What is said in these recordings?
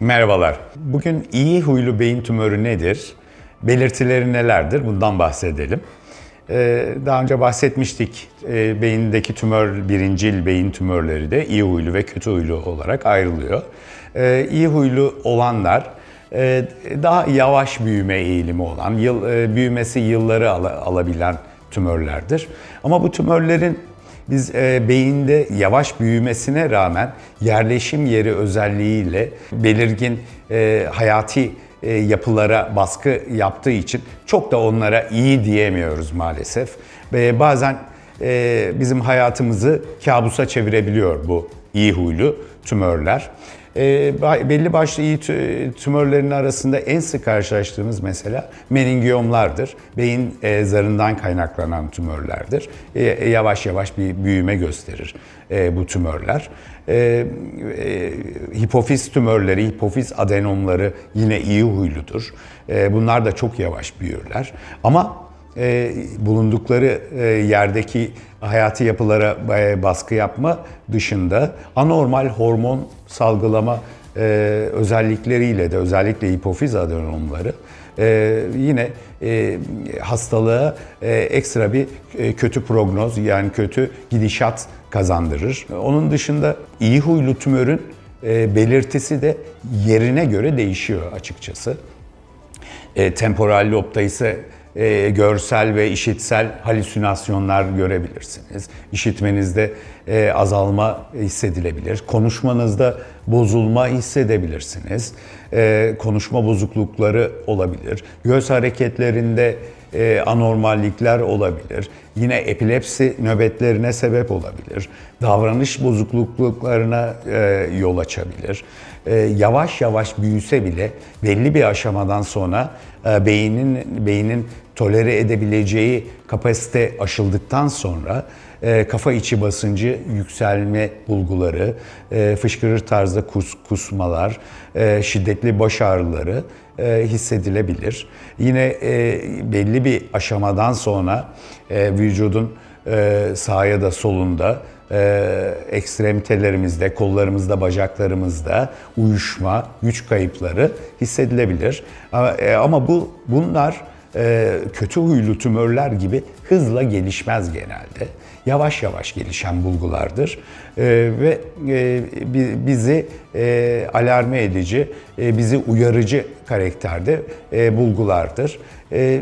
Merhabalar. Bugün iyi huylu beyin tümörü nedir? Belirtileri nelerdir? Bundan bahsedelim. Ee, Daha önce bahsetmiştik. Ee, Beyindeki tümör, birincil beyin tümörleri de iyi huylu ve kötü huylu olarak ayrılıyor. Ee, İyi huylu olanlar e, daha yavaş büyüme eğilimi olan, yıl, e, büyümesi yılları ala- alabilen tümörlerdir. Ama bu tümörlerin biz e, beyinde yavaş büyümesine rağmen yerleşim yeri özelliğiyle belirgin e, hayati e, yapılara baskı yaptığı için çok da onlara iyi diyemiyoruz maalesef. Ve bazen e, bizim hayatımızı kabusa çevirebiliyor bu iyi huylu tümörler. E, ba- belli başlı iyi tü- tümörlerin arasında en sık karşılaştığımız mesela meningiyomlardır. Beyin e, zarından kaynaklanan tümörlerdir. E, e, yavaş yavaş bir büyüme gösterir bu tümörler. Hipofiz tümörleri, hipofiz adenomları yine iyi huyludur. Bunlar da çok yavaş büyürler. Ama e, bulundukları e, yerdeki hayati yapılara e, baskı yapma dışında anormal hormon salgılama e, özellikleriyle de özellikle hipofiz adenomları e, yine e, hastalığa e, ekstra bir e, kötü prognoz yani kötü gidişat kazandırır. Onun dışında iyi huylu tümörün e, belirtisi de yerine göre değişiyor açıkçası. E, temporal lobda ise e, görsel ve işitsel halüsinasyonlar görebilirsiniz. İşitmenizde e, azalma hissedilebilir. Konuşmanızda bozulma hissedebilirsiniz. E, konuşma bozuklukları olabilir. Göz hareketlerinde e, anormallikler olabilir. Yine epilepsi nöbetlerine sebep olabilir. Davranış bozukluklarına e, yol açabilir. E, yavaş yavaş büyüse bile belli bir aşamadan sonra e, beynin beynin tolere edebileceği kapasite aşıldıktan sonra e, kafa içi basıncı yükselme bulguları, e, fışkırır tarzda kus, kusmalar, şiddetli baş ağrıları hissedilebilir. Yine belli bir aşamadan sonra vücudun e, da solunda e, ekstremitelerimizde, kollarımızda, bacaklarımızda uyuşma, güç kayıpları hissedilebilir. Ama, e, ama bu bunlar kötü huylu tümörler gibi hızla gelişmez genelde. Yavaş yavaş gelişen bulgulardır E, ve e, bi- bizi e, alarme edici, e, bizi uyarıcı karakterde bulgulardır.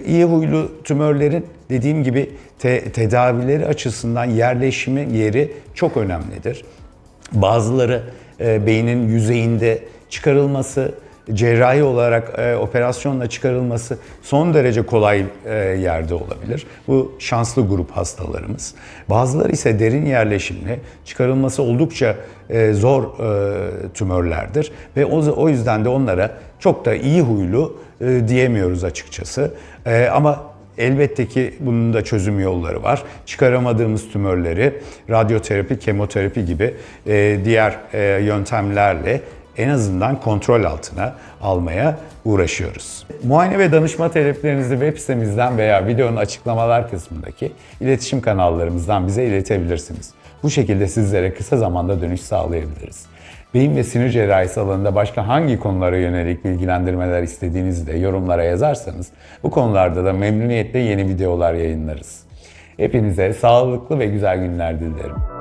İyi huylu tümörlerin dediğim gibi te- tedavileri açısından yerleşimi yeri çok önemlidir. Bazıları beynin yüzeyinde çıkarılması, cerrahi olarak e, operasyonla çıkarılması son derece kolay e, yerde olabilir. Bu şanslı grup hastalarımız. Bazıları ise derin yerleşimli, çıkarılması oldukça e, zor e, tümörlerdir ve o, o yüzden de onlara çok da iyi huylu e, diyemiyoruz açıkçası. E, ama Elbette ki bunun da çözüm yolları var. Çıkaramadığımız tümörleri radyoterapi, kemoterapi gibi e, diğer e, yöntemlerle en azından kontrol altına almaya uğraşıyoruz. Muayene ve danışma taleplerinizi web sitemizden veya videonun açıklamalar kısmındaki iletişim kanallarımızdan bize iletebilirsiniz. Bu şekilde sizlere kısa zamanda dönüş sağlayabiliriz. Beyin ve sinir cerrahisi alanında başka hangi konulara yönelik bilgilendirmeler istediğinizi de yorumlara yazarsanız bu konularda da memnuniyetle yeni videolar yayınlarız. Hepinize sağlıklı ve güzel günler dilerim.